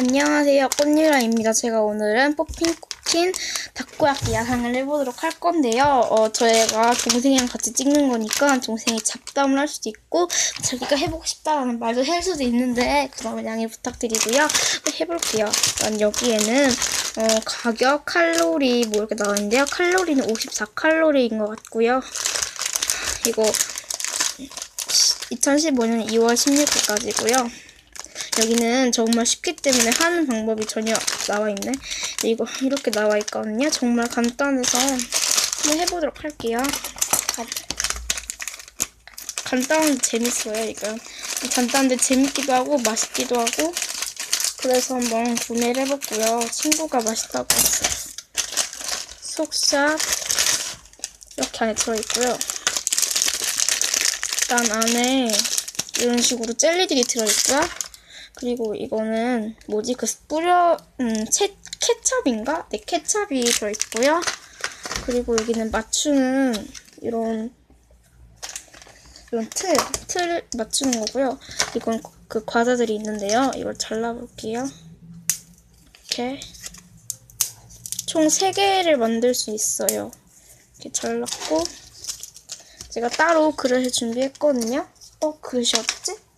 안녕하세요. 꽃유라입니다. 제가 오늘은 뽑힌 쿠킨 닭고야끼 야상을 해보도록 할 건데요. 어, 저희가 동생이랑 같이 찍는 거니까 동생이 잡담을 할 수도 있고 자기가 해보고 싶다라는 말도 할 수도 있는데 그러면 양해 부탁드리고요. 네, 해볼게요. 일단 여기에는 어, 가격, 칼로리 뭐 이렇게 나와 있는데요. 칼로리는 54칼로리인 것 같고요. 이거 2015년 2월 16일까지고요. 여기는 정말 쉽기 때문에 하는 방법이 전혀 나와 있네. 이거 이렇게 나와 있거든요. 정말 간단해서 한번 해보도록 할게요. 간- 간단한데 재밌어요. 이건 간단한데 재밌기도 하고 맛있기도 하고 그래서 한번 구매를 해봤고요. 친구가 맛있다고 했어요. 속샷 이렇게 안에 들어있고요. 일단 안에 이런 식으로 젤리들이 들어있고요. 그리고 이거는 뭐지 그 뿌려 음 채, 케찹인가? 네 케찹이 들어있고요. 그리고 여기는 맞추는 이런 이런 틀, 틀 맞추는 거고요. 이건 그 과자들이 있는데요. 이걸 잘라볼게요. 이렇게 총 3개를 만들 수 있어요. 이렇게 잘랐고 제가 따로 그릇을 준비했거든요. 어, 그릇이 없지?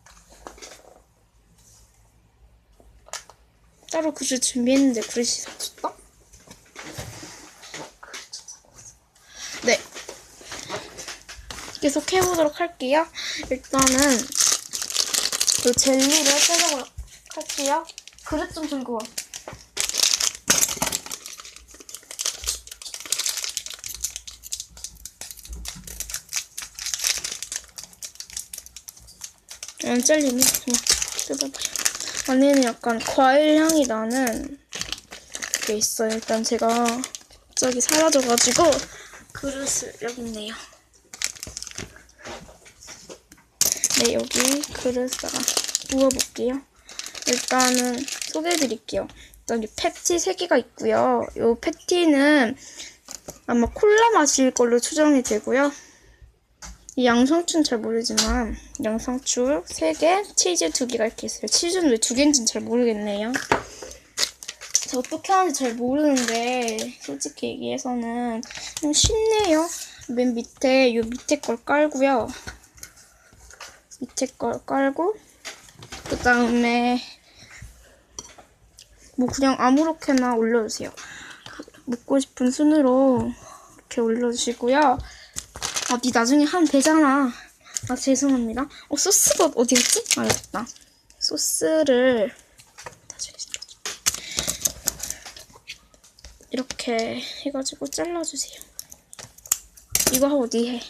따로 그릇 준비했는데 그릇이 사줬다? 네. 계속 해보도록 할게요. 일단은 이 젤리를 빼도록 할게요. 그릇 좀 들고 와. 안 잘리네. 그냥 뜯어버려. 안에는 약간 과일 향이 나는 게 있어요. 일단 제가 갑자기 사라져가지고 그릇을 여기 있네요. 네, 여기 그릇에다가 부어볼게요. 일단은 소개해드릴게요. 일단 이 패티 3개가 있고요. 이 패티는 아마 콜라 맛일 걸로 추정이 되고요. 이 양상추는 잘 모르지만 양상추 3개, 치즈 2개가 이렇게 있어요. 치즈는 왜 2개인지는 잘 모르겠네요. 저 어떻게 하는지 잘 모르는데 솔직히 얘기해서는 좀 쉽네요. 맨 밑에 요 밑에 걸 깔고요. 밑에 걸 깔고 그 다음에 뭐 그냥 아무렇게나 올려주세요. 먹고 싶은 순으로 이렇게 올려주시고요. 아, 니 나중에 하면 되잖아. 아, 죄송합니다. 어, 소스가 어디 갔지? 아, 여기 있다. 소스를. 이렇게 해가지고 잘라주세요. 이거 니 해.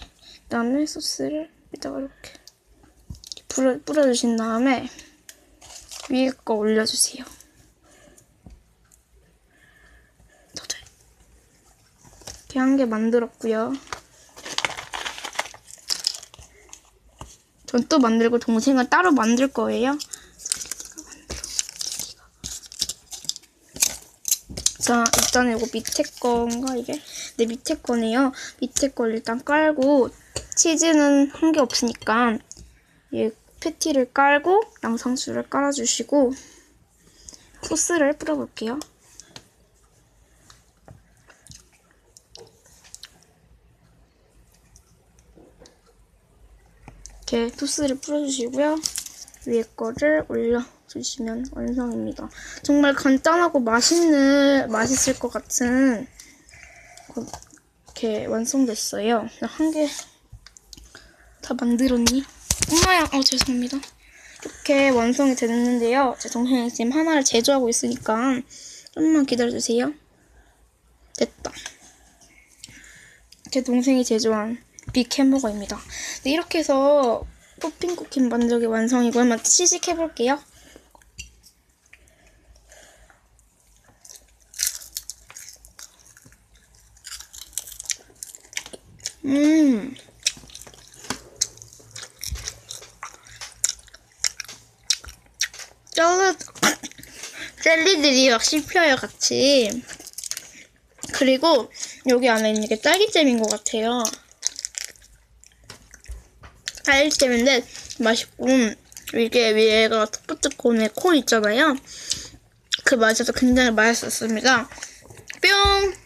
그다음에 소스를 여기다가 이렇게 뿌려, 뿌려주신 다음에 위에 거 올려주세요. 이렇게 한 개 만들었고요. 전 또 만들고 동생은 따로 만들 거예요. 자, 일단 이거 밑에 건가 이게? 네, 밑에 거네요. 밑에 걸 일단 깔고 치즈는 한 개 없으니까 이 패티를 깔고 양상추를 깔아주시고 소스를 뿌려볼게요. 이렇게 소스를 뿌려주시고요. 위에 거를 올려주시면 완성입니다. 정말 간단하고 맛있는, 맛있을 것 같은 거- 이렇게 완성됐어요. 한 개 다 만들었니? 엄마야, 어, 죄송합니다. 이렇게 완성이 됐는데요. 제 동생이 지금 하나를 제조하고 있으니까 좀만 기다려주세요. 됐다. 제 동생이 제조한 빅 햄버거입니다. 네, 이렇게 해서 포핑 쿠키 만들기 완성이고 한번 시식해 볼게요. 음. 쩌 젤리들이 막 씹혀요, 같이. 그리고 여기 안에 있는 게 딸기잼인 것 같아요. 딸기잼인데 맛있고 이게 위에가 토프트콘에 콘 있잖아요. 그 맛에서 굉장히 맛있었습니다. 뿅!